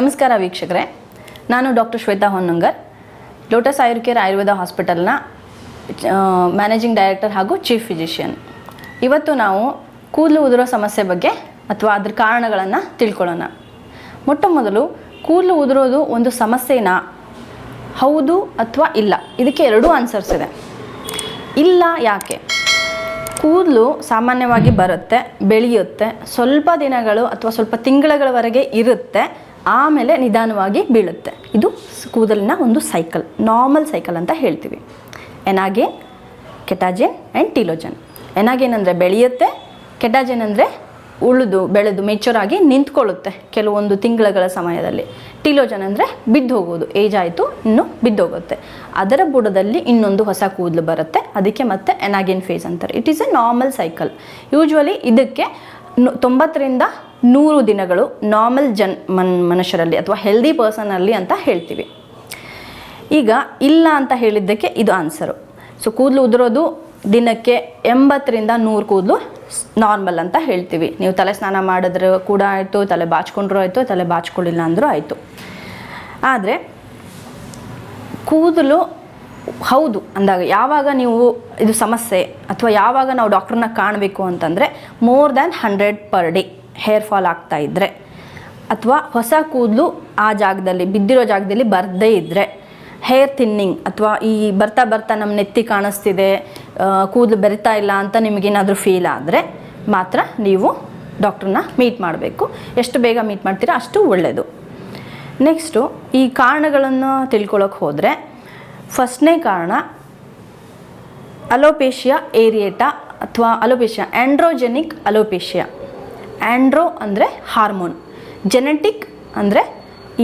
ನಮಸ್ಕಾರ ವೀಕ್ಷಕರೇ. ನಾನು ಡಾಕ್ಟರ್ ಶ್ವೇತಾ ಹೊನ್ನಂಗರ್. ಲೋಟಸ್ ಆಯುರ್ಕೇರ್ ಆಯುರ್ವೇದ ಹಾಸ್ಪಿಟಲ್ನ ಮ್ಯಾನೇಜಿಂಗ್ ಡೈರೆಕ್ಟರ್ ಹಾಗೂ ಚೀಫ್ ಫಿಸಿಷಿಯನ್ ಇವತ್ತು ನಾವು ಕೂದಲು ಉದುರೋ ಸಮಸ್ಯೆ ಬಗ್ಗೆ ಅಥವಾ ಅದ್ರ ಕಾರಣಗಳನ್ನು ತಿಳ್ಕೊಳ್ಳೋಣ. ಮೊಟ್ಟ ಮೊದಲು ಕೂದಲು ಉದುರೋದು ಒಂದು ಸಮಸ್ಯೆನಾ? ಹೌದು ಅಥವಾ ಇಲ್ಲ? ಇದಕ್ಕೆ ಎರಡೂ ಆನ್ಸರ್ಸ್ ಇದೆ. ಇಲ್ಲ ಯಾಕೆ? ಕೂದಲು ಸಾಮಾನ್ಯವಾಗಿ ಬರುತ್ತೆ, ಬೆಳೆಯುತ್ತೆ, ಸ್ವಲ್ಪ ದಿನಗಳು ಅಥವಾ ಸ್ವಲ್ಪ ತಿಂಗಳುಗಳವರೆಗೆ ಇರುತ್ತೆ. ಆಮೇಲೆ ನಿಧಾನವಾಗಿ ಬೀಳುತ್ತೆ. ಇದು ಕೂದಲಿನ ಒಂದು ಸೈಕಲ್ ನಾರ್ಮಲ್ ಸೈಕಲ್ ಅಂತ ಹೇಳ್ತೀವಿ. ಎನಾಗೇನ್ ಕೆಟಾಜೆನ್ ಆ್ಯಂಡ್ ಟಿಲೋಜನ್ ಎನಾಗೇನ್ ಅಂದರೆ ಬೆಳೆಯುತ್ತೆ, ಕೆಟಾಜೆನ್ ಅಂದರೆ ಉಳಿದು, ಬೆಳೆದು ಮೆಚೂರ್ ಆಗಿ ನಿಂತ್ಕೊಳ್ಳುತ್ತೆ ಕೆಲವೊಂದು ತಿಂಗಳುಗಳ ಸಮಯದಲ್ಲಿ. ಟಿಲೋಜನ್ ಅಂದರೆ ಬಿದ್ದು ಹೋಗೋದು ಏಜ್ ಆಯಿತು, ಇನ್ನು ಬಿದ್ದೋಗುತ್ತೆ ಅದರ ಬುಡದಲ್ಲಿ ಇನ್ನೊಂದು ಹೊಸ ಕೂದಲು ಬರುತ್ತೆ. ಅದಕ್ಕೆ ಮತ್ತೆ ಎನಾಗಿನ್ ಫೇಸ್ ಅಂತಾರೆ. It is a normal cycle usually ಇದಕ್ಕೆ ತೊಂಬತ್ತರಿಂದ ನೂರು ದಿನಗಳು ನಾರ್ಮಲ್ ಜನ್ ಮನ್ ಮನುಷ್ಯರಲ್ಲಿ ಅಥವಾ ಹೆಲ್ದಿ ಪರ್ಸನಲ್ಲಿ ಅಂತ ಹೇಳ್ತೀವಿ. ಈಗ ಇಲ್ಲ ಅಂತ ಹೇಳಿದ್ದಕ್ಕೆ ಇದು ಆನ್ಸರು ಸೊ ಕೂದಲು ಉದುರೋದು ದಿನಕ್ಕೆ ಎಂಬತ್ತರಿಂದ ನೂರು ಕೂದಲು ನಾರ್ಮಲ್ ಅಂತ ಹೇಳ್ತೀವಿ. ನೀವು ತಲೆ ಸ್ನಾನ ಮಾಡಿದ್ರೆ ಕೂಡ ಆಯಿತು, ತಲೆ ಬಾಚ್ಕೊಂಡ್ರೂ ಆಯಿತು, ತಲೆ ಬಾಚ್ಕೊಳ್ಳಿಲ್ಲ ಅಂದರೂ ಆಯಿತು. ಆದರೆ ಕೂದಲು ಹೌದು, ಅಂದಾಗ ಯಾವಾಗ ನೀವು ಇದು ಸಮಸ್ಯೆ ಅಥವಾ ಯಾವಾಗ ನಾವು ಡಾಕ್ಟ್ರನ್ನ ಕಾಣಬೇಕು ಅಂತಂದರೆ more than hundred per day hair fall ಆಗ್ತಾ ಇದ್ದರೆ ಅಥವಾ ಹೊಸ ಕೂದಲು ಆ ಜಾಗದಲ್ಲಿ, ಬಿದ್ದಿರೋ ಜಾಗದಲ್ಲಿ ಬರದೇ ಇದ್ದರೆ ಹೇರ್ ಥಿನ್ನಿಂಗ್ ಅಥವಾ ಈ ಬರ್ತಾ ಬರ್ತಾ ನಮ್ಮ ನೆತ್ತಿ ಕಾಣಿಸ್ತಿದೆ ಕೂದಲು ಬೆರಿತಾ ಇಲ್ಲ ಅಂತ ನಿಮಗೇನಾದರೂ ಫೀಲ್ ಆದರೆ ಮಾತ್ರ ನೀವು ಡಾಕ್ಟ್ರನ್ನ ಮೀಟ್ ಮಾಡಬೇಕು. ಎಷ್ಟು ಬೇಗ ಮೀಟ್ ಮಾಡ್ತೀರಾ ಅಷ್ಟು ಒಳ್ಳೆಯದು ನೆಕ್ಸ್ಟು ಈ ಕಾರಣಗಳನ್ನು ತಿಳ್ಕೊಳಕ್ಕೆ ಹೋದರೆ ಫಸ್ಟ್ನೇ ಕಾರಣ ಅಲೋಪೇಶಿಯಾ ಏರಿಯೇಟಾ ಅಥವಾ ಅಲೋಪೇಶಿಯಾ ಆ್ಯಂಡ್ರೋಜೆನಿಕ್ ಅಲೋಪೇಶಿಯಾ ಆ್ಯಂಡ್ರೋ ಅಂದರೆ ಹಾರ್ಮೋನ್. ಜೆನೆಟಿಕ್ ಅಂದರೆ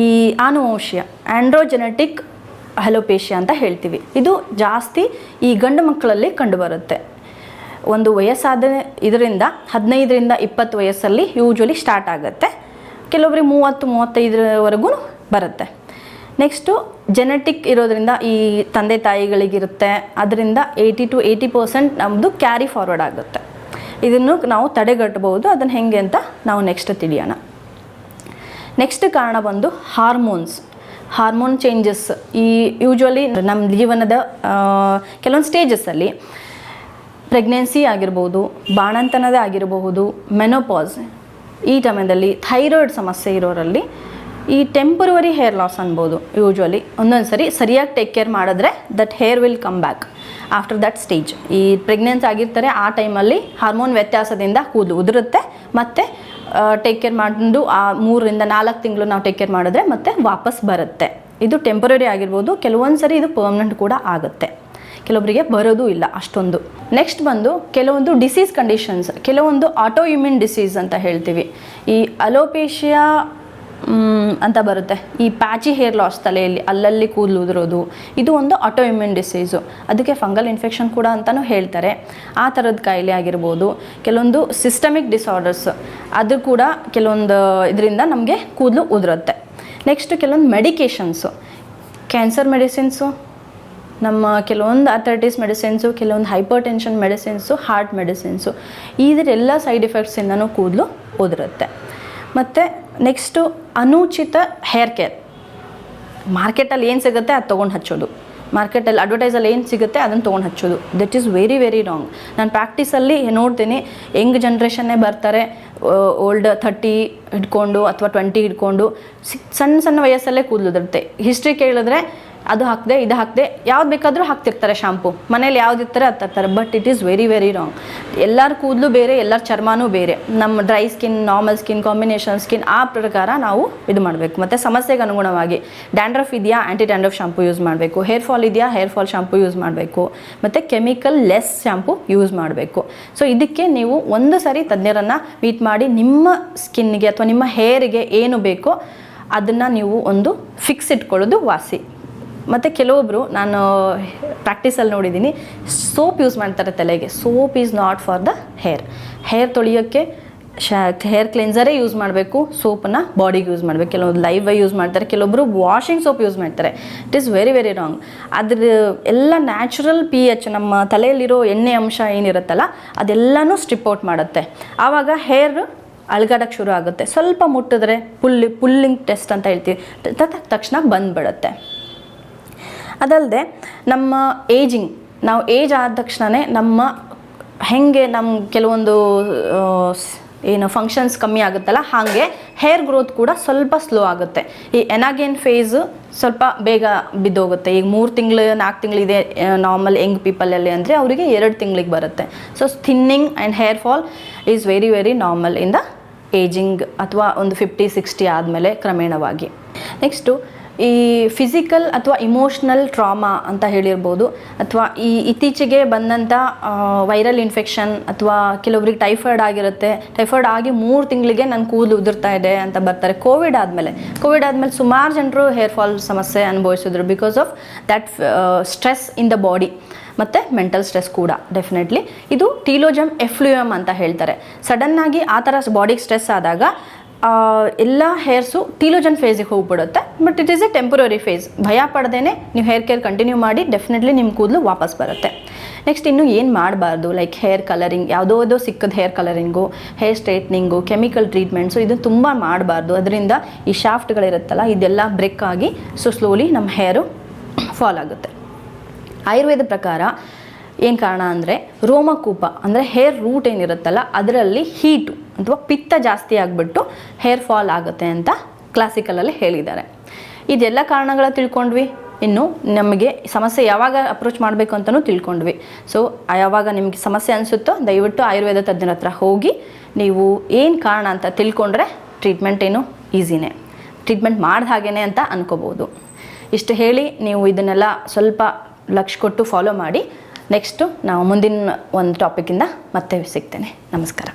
ಈ ಆನುವಂಶೀಯ ಆ್ಯಂಡ್ರೋಜೆನೆಟಿಕ್ ಅಲೋಪೇಶಿಯಾ ಅಂತ ಹೇಳ್ತೀವಿ. ಇದು ಜಾಸ್ತಿ ಈ ಗಂಡು ಮಕ್ಕಳಲ್ಲಿ ಕಂಡುಬರುತ್ತೆ. ಒಂದು ವಯಸ್ಸಾದ ಇದರಿಂದ, ಹದಿನೈದರಿಂದ ಇಪ್ಪತ್ತು ವಯಸ್ಸಲ್ಲಿ ಯೂಜ್ವಲಿ ಸ್ಟಾರ್ಟ್ ಆಗುತ್ತೆ. ಕೆಲವೊಬ್ಬರಿಗೆ ಮೂವತ್ತು, ಮೂವತ್ತೈದರವರೆಗೂ ಬರುತ್ತೆ. ನೆಕ್ಸ್ಟು ಜೆನೆಟಿಕ್ ಇರೋದರಿಂದ ಈ ತಂದೆ ತಾಯಿಗಳಿಗಿರುತ್ತೆ. ಅದರಿಂದ ಏಯ್ಟಿ ಟು ಏಯ್ಟಿ ಪರ್ಸೆಂಟ್ ನಮ್ಮದು ಕ್ಯಾರಿ ಫಾರ್ವರ್ಡ್ ಆಗುತ್ತೆ. ಇದನ್ನು ನಾವು ತಡೆಗಟ್ಟಬಹುದು. ಅದನ್ನು ಹೆಂಗೆ ಅಂತ ನಾವು ನೆಕ್ಸ್ಟ್ ತಿಳಿಯೋಣ. ನೆಕ್ಸ್ಟ್ ಕಾರಣ ಬಂದು ಹಾರ್ಮೋನ್ಸ್ ಹಾರ್ಮೋನ್ ಚೇಂಜಸ್ ಈ ಯೂಶ್ವಲಿ ನಮ್ಮ ಜೀವನದ ಕೆಲವೊಂದು ಸ್ಟೇಜಸ್ಸಲ್ಲಿ ಪ್ರೆಗ್ನೆನ್ಸಿ ಆಗಿರ್ಬೋದು, ಬಾಣಂತನದ ಆಗಿರಬಹುದು ಮೆನೋಪಾಸ್ ಈ ಸಮಯದಲ್ಲಿ ಥೈರಾಯ್ಡ್ ಸಮಸ್ಯೆ ಇರೋರಲ್ಲಿ ಈ ಟೆಂಪರವರಿ ಹೇರ್ ಲಾಸ್ ಅನ್ಬೋದು ಯೂಶ್ವಲಿ ಒಂದೊಂದು ಸರಿ ಸರಿಯಾಗಿ ಟೇಕ್ ಕೇರ್ ಮಾಡಿದ್ರೆ that hair will come back after that stage ಈ ಪ್ರೆಗ್ನೆನ್ಸ್ ಆಗಿರ್ತಾರೆ, ಆ ಟೈಮಲ್ಲಿ ಹಾರ್ಮೋನ್ ವ್ಯತ್ಯಾಸದಿಂದ ಕೂದಲು ಉದುರುತ್ತೆ, ಮತ್ತು ಟೇಕ್ ಕೇರ್ ಮಾಡಿದ್ದು ಆ, ಮೂರರಿಂದ ನಾಲ್ಕು ತಿಂಗಳು ನಾವು ಟೇಕ್ ಕೇರ್ ಮಾಡಿದ್ರೆ ಮತ್ತೆ ವಾಪಸ್ ಬರುತ್ತೆ. ಇದು ಟೆಂಪರರಿ ಆಗಿರ್ಬೋದು ಕೆಲವೊಂದು ಸರಿ ಇದು ಪರ್ಮನೆಂಟ್ ಕೂಡ ಆಗುತ್ತೆ. ಕೆಲವೊಬ್ಬರಿಗೆ ಬರೋದು ಇಲ್ಲ ಅಷ್ಟೊಂದು. ನೆಕ್ಸ್ಟ್ ಬಂದು ಕೆಲವೊಂದು ಡಿಸೀಸ್ ಕಂಡೀಷನ್ಸ್ ಕೆಲವೊಂದು ಆಟೋ ಇಮ್ಯೂನ್ ಡಿಸೀಸ್ ಅಂತ ಹೇಳ್ತೀವಿ. ಈ ಅಲೋಪೇಶಿಯಾ ಅಂತ ಬರುತ್ತೆ. ಈ ಪ್ಯಾಚಿ ಹೇರ್ ಲಾಸ್ ತಲೆಯಲ್ಲಿ ಅಲ್ಲಲ್ಲಿ ಕೂದಲು ಉದುರೋದು ಇದು ಒಂದು ಆಟೋ ಇಮ್ಯೂನ್ ಡಿಸೀಸು ಅದಕ್ಕೆ ಫಂಗಲ್ ಇನ್ಫೆಕ್ಷನ್ ಕೂಡ ಅಂತಲೂ ಹೇಳ್ತಾರೆ. ಆ ಥರದ ಕಾಯಿಲೆ ಆಗಿರ್ಬೋದು, ಕೆಲವೊಂದು ಸಿಸ್ಟಮಿಕ್ ಡಿಸಾರ್ಡರ್ಸ್ ಅದು ಕೂಡ ಕೆಲವೊಂದು ಇದರಿಂದ ನಮಗೆ ಕೂದಲು ಉದುರುತ್ತೆ. ನೆಕ್ಸ್ಟ್ ಕೆಲವೊಂದು ಮೆಡಿಕೇಷನ್ಸು ಕ್ಯಾನ್ಸರ್ ಮೆಡಿಸಿನ್ಸು ನಮ್ಮ ಕೆಲವೊಂದು ಅಥರಿಟಿಸ್ ಮೆಡಿಸಿನ್ಸು ಕೆಲವೊಂದು hyper tension medicines heart medicines ಇದರೆಲ್ಲ side ಎಫೆಕ್ಟ್ಸಿಂದನೂ ಕೂದಲು ಉದುರುತ್ತೆ. ಮತ್ತು ನೆಕ್ಸ್ಟು ಅನುಚಿತ ಹೇರ್ ಕೇರ್ ಮಾರ್ಕೆಟಲ್ಲಿ ಏನು ಸಿಗುತ್ತೆ ಅದು ತೊಗೊಂಡು ಹಚ್ಚೋದು. ಮಾರ್ಕೆಟಲ್ಲಿ ಅಡ್ವರ್ಟೈಸಲ್ಲಿ ಏನು ಸಿಗುತ್ತೆ ಅದನ್ನು ತೊಗೊಂಡು ಹಚ್ಚೋದು. That is very very wrong ನಾನು ಪ್ರಾಕ್ಟೀಸಲ್ಲಿ ನೋಡ್ತೀನಿ ಯಂಗ್ ಜನ್ರೇಷನ್ನೇ ಬರ್ತಾರೆ ಓಲ್ಡ್ ಥರ್ಟಿ ಹಿಡ್ಕೊಂಡು ಅಥವಾ ಟ್ವೆಂಟಿ ಹಿಡ್ಕೊಂಡು ಸಣ್ಣ ಸಣ್ಣ ವಯಸ್ಸಲ್ಲೇ ಕೂದಲಿರುತ್ತೆ ಹಿಸ್ಟ್ರಿ ಕೇಳಿದ್ರೆ ಅದು ಹಾಕಿದೆ, ಇದು ಹಾಕಿದೆ, ಯಾವ್ದು ಬೇಕಾದರೂ ಹಾಕ್ತಿರ್ತಾರೆ ಶಾಂಪು ಮನೇಲಿ ಯಾವ್ದು ಇರ್ತಾರೆ ಅದು ತರ್ತಾರೆ. But it is very very wrong ಎಲ್ಲರ ಕೂದಲು ಬೇರೆ, ಎಲ್ಲರ ಚರ್ಮನೂ ಬೇರೆ. ನಮ್ಮ dry skin normal skin combination skin ಆ ಪ್ರಕಾರ ನಾವು ಇದು ಮಾಡಬೇಕು. ಮತ್ತು ಸಮಸ್ಯೆಗೆ ಅನುಗುಣವಾಗಿ ಡ್ಯಾಂಡ್ರಫ್ ಇದೆಯಾ ಆ್ಯಂಟಿ ಡ್ಯಾಂಡ್ರಫ್ ಶಾಂಪು ಯೂಸ್ ಮಾಡಬೇಕು. ಹೇರ್ ಫಾಲ್ ಇದೆಯಾ ಹೇರ್ ಫಾಲ್ ಶಾಂಪು ಯೂಸ್ ಮಾಡಬೇಕು. ಮತ್ತು ಕೆಮಿಕಲ್ ಲೆಸ್ ಶಾಂಪು ಯೂಸ್ ಮಾಡಬೇಕು. ಸೊ ಇದಕ್ಕೆ ನೀವು ಒಂದು ಸರಿ ತಜ್ಞರನ್ನು ಮೀಟ್ ಮಾಡಿ ನಿಮ್ಮ ಸ್ಕಿನ್ಗೆ ಅಥವಾ ನಿಮ್ಮ ಹೇರಿಗೆ ಏನು ಬೇಕೋ ಅದನ್ನು ನೀವು ಒಂದು ಫಿಕ್ಸ್ ಇಟ್ಕೊಳ್ಳೋದು ವಾಸಿ. ಮತ್ತು ಕೆಲವೊಬ್ಬರು ನಾನು ಪ್ರಾಕ್ಟೀಸಲ್ಲಿ ನೋಡಿದ್ದೀನಿ ಸೋಪ್ ಯೂಸ್ ಮಾಡ್ತಾರೆ ತಲೆಗೆ. Soap is not for the hair hair ತೊಳೆಯೋಕ್ಕೆ ಶ ಹೇರ್ ಕ್ಲೆನ್ಸರೇ ಯೂಸ್ ಮಾಡಬೇಕು ಸೋಪನ್ನು ಬಾಡಿಗೆ ಯೂಸ್ ಮಾಡಬೇಕು. ಕೆಲವೊಂದು ಲೈವ್ ಯೂಸ್ ಮಾಡ್ತಾರೆ ಕೆಲವೊಬ್ಬರು ವಾಷಿಂಗ್ ಸೋಪ್ ಯೂಸ್ ಮಾಡ್ತಾರೆ. It is very very wrong ಅದ್ರ ಎಲ್ಲ ನ್ಯಾಚುರಲ್ ಪಿ ಎಚ್ ನಮ್ಮ ತಲೆಯಲ್ಲಿರೋ ಎಣ್ಣೆ ಅಂಶ ಏನಿರುತ್ತಲ್ಲ, ಅದೆಲ್ಲನೂ ಸ್ಟ್ರಿಪ್ ಔಟ್ ಮಾಡುತ್ತೆ. ಆವಾಗ ಹೇರ್ ಅಳ್ಗಾಡಕ್ಕೆ ಶುರು ಆಗುತ್ತೆ. ಸ್ವಲ್ಪ ಮುಟ್ಟಿದ್ರೆ ಪುಲ್ಲಿ ಪುಲ್ಲಿಂಗ್ ಟೆಸ್ಟ್ ಅಂತ ಹೇಳ್ತೀವಿ. ತಕ್ಷಣ ಬಂದ್ಬಿಡುತ್ತೆ. ಅದಲ್ಲದೆ ನಮ್ಮ ಏಜಿಂಗ್ ನಾವು ಏಜ್ ಆದ ತಕ್ಷಣವೇ ನಮ್ಮ ಹೆಂಗೆ ನಮ್ಮ ಕೆಲವೊಂದು ಏನು ಫಂಕ್ಷನ್ಸ್ ಕಮ್ಮಿ ಆಗುತ್ತಲ್ಲ, ಹಾಗೆ ಹೇರ್ ಗ್ರೋತ್ ಕೂಡ ಸ್ವಲ್ಪ ಸ್ಲೋ ಆಗುತ್ತೆ. ಈ ಎನಾಗೇನ್ ಫೇಸು ಸ್ವಲ್ಪ ಬೇಗ ಬಿದ್ದೋಗುತ್ತೆ. ಈಗ ಮೂರು ತಿಂಗಳು, ನಾಲ್ಕು ತಿಂಗಳಿದೆ ನಾರ್ಮಲ್ ಯಂಗ್ ಪೀಪಲಲ್ಲಿ ಅಂದರೆ ಅವರಿಗೆ ಎರಡು ತಿಂಗಳಿಗೆ ಬರುತ್ತೆ. So thinning and hair fall is very very normal in the ageing ಅಥವಾ ಒಂದು ಫಿಫ್ಟಿ ಸಿಕ್ಸ್ಟಿ ಆದಮೇಲೆ ಕ್ರಮೇಣವಾಗಿ. ನೆಕ್ಸ್ಟು ಈ ಫಿಸಿಕಲ್ ಅಥವಾ ಇಮೋಷ್ನಲ್ ಟ್ರಾಮಾ ಅಂತ ಹೇಳಿರ್ಬೋದು, ಅಥವಾ ಈ ಇತ್ತೀಚೆಗೆ ಬಂದಂಥ ವೈರಲ್ ಇನ್ಫೆಕ್ಷನ್ ಅಥವಾ ಕೆಲವೊಬ್ರಿಗೆ ಟೈಫಾಯ್ಡ್ ಆಗಿರುತ್ತೆ. ಟೈಫಾಯ್ಡ್ ಆಗಿ ಮೂರು ತಿಂಗಳಿಗೆ ನನ್ನ ಕೂದಲು ಉದುರ್ತಾ ಇದೆ ಅಂತ ಬರ್ತಾರೆ. ಕೋವಿಡ್ ಆದಮೇಲೆ. ಕೋವಿಡ್ ಆದಮೇಲೆ ಸುಮಾರು ಜನರು ಹೇರ್ ಫಾಲ್ ಸಮಸ್ಯೆ ಅನುಭವಿಸಿದ್ರು because of that stress in the body ಮತ್ತು ಮೆಂಟಲ್ ಸ್ಟ್ರೆಸ್ ಕೂಡ ಡೆಫಿನೆಟ್ಲಿ ಇದು ಟೀಲೋಜಮ್ ಎಫ್ಲೂಯಮ್ ಅಂತ ಹೇಳ್ತಾರೆ. ಸಡನ್ನಾಗಿ ಆ ಥರ ಬಾಡಿಗೆ ಸ್ಟ್ರೆಸ್ ಆದಾಗ ಎಲ್ಲ ಹೇರ್ಸು ಟೀಲೋಜನ್ ಫೇಸಿಗೆ ಹೋಗ್ಬಿಡುತ್ತೆ. But it is a temporary phase ಭಯ ಪಡ್ದೇನೆ ನೀವು ಹೇರ್ ಕೇರ್ ಕಂಟಿನ್ಯೂ ಮಾಡಿ ಡೆಫಿನೆಟ್ಲಿ ನಿಮ್ಮ ಕೂದಲು ವಾಪಸ್ ಬರುತ್ತೆ. ನೆಕ್ಸ್ಟ್ ಇನ್ನು ಏನು ಮಾಡಬಾರ್ದು? ಲೈಕ್ ಹೇರ್ ಕಲರಿಂಗ್ ಯಾವುದೋ ಯಾವುದೋ ಸಿಕ್ಕದ hair colouring hair straightening chemical treatments ಇದು ತುಂಬ ಮಾಡಬಾರ್ದು. ಅದರಿಂದ ಈ ಶಾಫ್ಟ್ಗಳಿರುತ್ತಲ್ಲ ಇದೆಲ್ಲ ಬ್ರೇಕ್ ಆಗಿ ಸೊ ಸ್ಲೋಲಿ ನಮ್ಮ ಹೇರು ಫಾಲ್ ಆಗುತ್ತೆ. ಆಯುರ್ವೇದ ಪ್ರಕಾರ ಏನು ಕಾರಣ ಅಂದರೆ ರೋಮಕೂಪ ಅಂದರೆ ಹೇರ್ ರೂಟ್ ಏನಿರುತ್ತಲ್ಲ, ಅದರಲ್ಲಿ ಹೀಟು ಅಥವಾ ಪಿತ್ತ ಜಾಸ್ತಿ ಆಗಿಬಿಟ್ಟು ಹೇರ್ ಫಾಲ್ ಆಗುತ್ತೆ ಅಂತ ಕ್ಲಾಸಿಕಲಲ್ಲಿ ಹೇಳಿದ್ದಾರೆ. ಇದೆಲ್ಲ ಕಾರಣಗಳ ತಿಳ್ಕೊಂಡ್ವಿ. ಇನ್ನು ನಮಗೆ ಸಮಸ್ಯೆ ಯಾವಾಗ ಅಪ್ರೋಚ್ ಮಾಡಬೇಕು ಅಂತಲೂ ತಿಳ್ಕೊಂಡ್ವಿ. ಸೊ ಯಾವಾಗ ನಿಮಗೆ ಸಮಸ್ಯೆ ಅನಿಸುತ್ತೋ, ದಯವಿಟ್ಟು ಆಯುರ್ವೇದ ತಜ್ಞರ ಹತ್ರ ಹೋಗಿ ನೀವು ಏನು ಕಾರಣ ಅಂತ ತಿಳ್ಕೊಂಡ್ರೆ ಟ್ರೀಟ್ಮೆಂಟ್ ಏನು ಈಸಿನೇ ಟ್ರೀಟ್ಮೆಂಟ್ ಮಾಡ್ದ ಹಾಗೇನೆ ಅಂತ ಅನ್ಕೋಬೋದು ಇಷ್ಟು ಹೇಳಿ ನೀವು ಇದನ್ನೆಲ್ಲ ಸ್ವಲ್ಪ ಲಕ್ಷ ಕೊಟ್ಟು ಫಾಲೋ ಮಾಡಿ. ನೆಕ್ಸ್ಟು ನಾವು ಮುಂದಿನ ಒಂದು ಟಾಪಿಕಿಂದ ಮತ್ತೆ ಸಿಗ್ತೇನೆ. ನಮಸ್ಕಾರ.